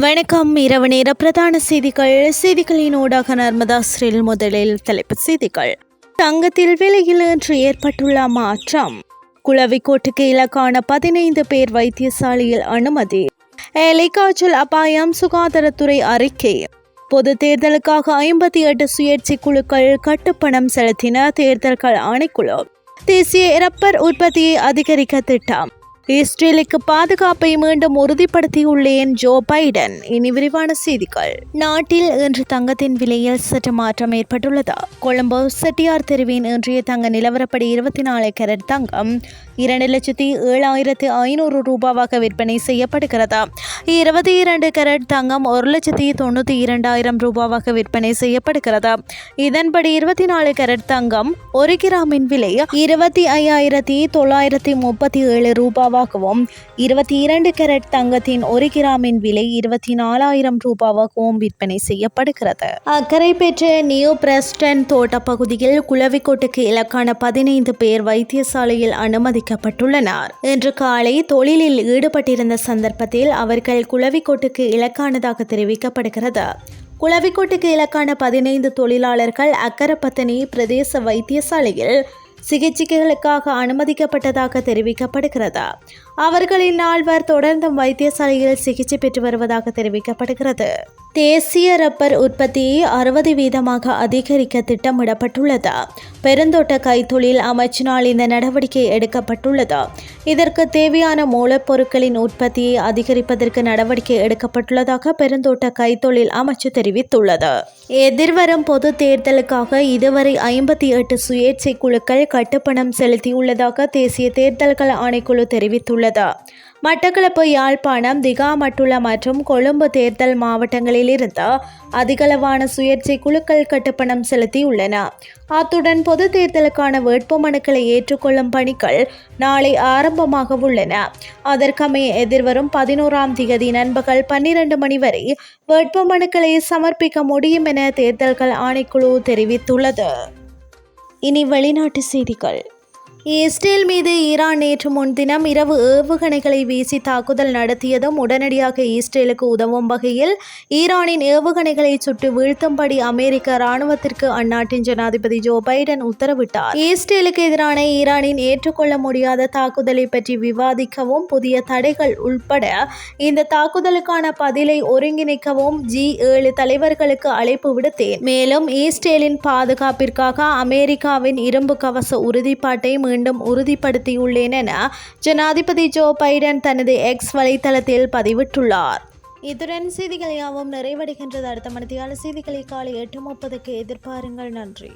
வணக்கம். இரவு நேர பிரதான செய்திகள். செய்திகளின் ஊடாக நர்மதா ஸ்ரீல் முதலில் தலைப்புச் செய்திகள். தங்கத்தில் விலையில் இன்று ஏற்பட்டுள்ள மாற்றம். குளவிக்கோட்டுக்கு இலக்கான பதினைந்து பேர் வைத்தியசாலையில் அனுமதி. ஏலை காய்ச்சல் அபாயம் சுகாதாரத்துறை அறிக்கை. பொது தேர்தலுக்காக ஐம்பத்தி எட்டு சுயேட்சை குழுக்கள் கட்டுப்பணம் செலுத்தின தேர்தல்கள் ஆணைக்குழு. தேசிய ரப்பர் உற்பத்தியை அதிகரிக்க திட்டம். இஸ்ரேலுக்கு பாதுகாப்பை மீண்டும் உறுதிப்படுத்தியுள்ளேன் ஜோ பைடன். இனி விரிவான செய்திகள். நாட்டில் இன்று தங்கத்தின் விலையில் சற்று மாற்றம் ஏற்பட்டுள்ளது. கொழும்பு செட்டியார் தெருவின் இன்றைய தங்க நிலவரப்படி இருபத்தி நாலு கேரட் தங்கம் இரண்டு லட்சத்தி ஏழாயிரத்து ஐநூறு ரூபாவாக விற்பனை செய்யப்படுகிறது. இருபத்தி இரண்டு கேரட் தங்கம் ஒரு லட்சத்தி தொண்ணூற்றி இரண்டாயிரம் ரூபாவாக விற்பனை செய்யப்படுகிறது. இதன்படி இருபத்தி நாலு கேரட் தங்கம் ஒரு கிராமின் விலை இருபத்தி ஐயாயிரத்தி தொள்ளாயிரத்தி முப்பத்தி ஏழு ரூபாய் ரூபாவாகவும் இருபத்தி இரண்டு கேரட் தங்கத்தின் ஒரு கிராமின் விலை இருபத்தி நாலாயிரம் ரூபாவாகவும் விற்பனை செய்யப்படுகிறது. அக்கறை பெற்ற நியூ பிரஸ்டன் தோட்ட பகுதியில் குளவிக்கோட்டுக்கு இலக்கான பதினைந்து பேர் வைத்தியசாலையில் அனுமதிக்கப்பட்டுள்ளனர். இன்று காலை தொழிலில் ஈடுபட்டிருந்த சந்தர்ப்பத்தில் அவர்கள் குளவிக்கோட்டுக்கு இலக்கானதாக தெரிவிக்கப்படுகிறது. குளவிக்கோட்டுக்கு இலக்கான பதினைந்து தொழிலாளர்கள் அக்கரப்பத்தனி பிரதேச வைத்தியசாலையில் சிகிச்சைகளுக்காக அனுமதிக்கப்பட்டதாக தெரிவிக்கப்படுகிறது? அவர்களில் நால்வர் தொடர்ந்து வைத்தியசாலையில் சிகிச்சை பெற்று வருவதாக தெரிவிக்கப்படுகிறது. தேசிய ரப்பர் உற்பத்தியை அறுபது வீதமாக அதிகரிக்க திட்டமிடப்பட்டுள்ளது. பெருந்தோட்ட கைத்தொழில் அமைச்சினால் இந்த நடவடிக்கை எடுக்கப்பட்டுள்ளது. இதற்கு தேவையான மூலப்பொருட்களின் உற்பத்தியை அதிகரிப்பதற்கு நடவடிக்கை எடுக்கப்பட்டுள்ளதாக பெருந்தோட்ட கைத்தொழில் அமைச்சு தெரிவித்துள்ளது. எதிர்வரும் பொது தேர்தலுக்காக இதுவரை ஐம்பத்தி எட்டு சுயேட்சை குழுக்கள் கட்டுப்பணம் செலுத்தியுள்ளதாக தேசிய தேர்தல்கள் ஆணைக்குழு தெரிவித்துள்ளது. மட்டக்களப்பு யாழ்ப்பாணம் திகாமட்டுள மற்றும் கொழும்பு தேர்தல் மாவட்டங்களில் இருந்து அதிகளவான சுயேட்சை குழுக்கள் கட்டுப்பணம் செலுத்தியுள்ளன அத்துடன் பொது தேர்தலுக்கான வேட்புமனுக்களை ஏற்றுக்கொள்ளும் பணிகள் நாளை ஆரம்பமாக உள்ளன. அதற்கமைய எதிர்வரும் பதினோராம் திகதி நண்பகல் பன்னிரண்டு மணி வரை வேட்புமனுக்களை சமர்ப்பிக்க முடியும் என தேர்தல்கள் ஆணைக்குழு தெரிவித்துள்ளது. இனி வெளிநாட்டு செய்திகள். இஸ்ரேல் மீது ஈரான் நேற்று முன்தினம் இரவு ஏவுகணைகளை வீசி தாக்குதல் நடத்தியதும் உடனடியாக இஸ்ரேலுக்கு உதவும் வகையில் ஈரானின் ஏவுகணைகளை சுட்டு வீழ்த்தும்படி அமெரிக்க ராணுவத்திற்கு அந்நாட்டின் ஜனாதிபதி ஜோ பைடன் உத்தரவிட்டார். இஸ்ரேலுக்கு எதிரான ஈரானின் ஏற்றுக்கொள்ள முடியாத தாக்குதலை பற்றி விவாதிக்கவும் புதிய தடைகள் உள்பட இந்த தாக்குதலுக்கான பதிலை ஒருங்கிணைக்கவும் ஜி ஏழு தலைவர்களுக்கு அழைப்பு விடுத்தேன். மேலும் இஸ்ரேலின் பாதுகாப்பிற்காக அமெரிக்காவின் இரும்பு கவச உறுதிப்பாட்டை மீண்டும் உறுதிப்படுத்தியுள்ளேன் என ஜனாதிபதி ஜோ பைடன் தனது எக்ஸ் வலைத்தளத்தில் பதிவிட்டுள்ளார். இத்துடன் செய்திகள் யாவும் நிறைவடைகின்றது. அடுத்த மணித்தியால செய்திகளை காலை எட்டு முப்பதுக்கு எதிர்பாருங்கள். நன்றி.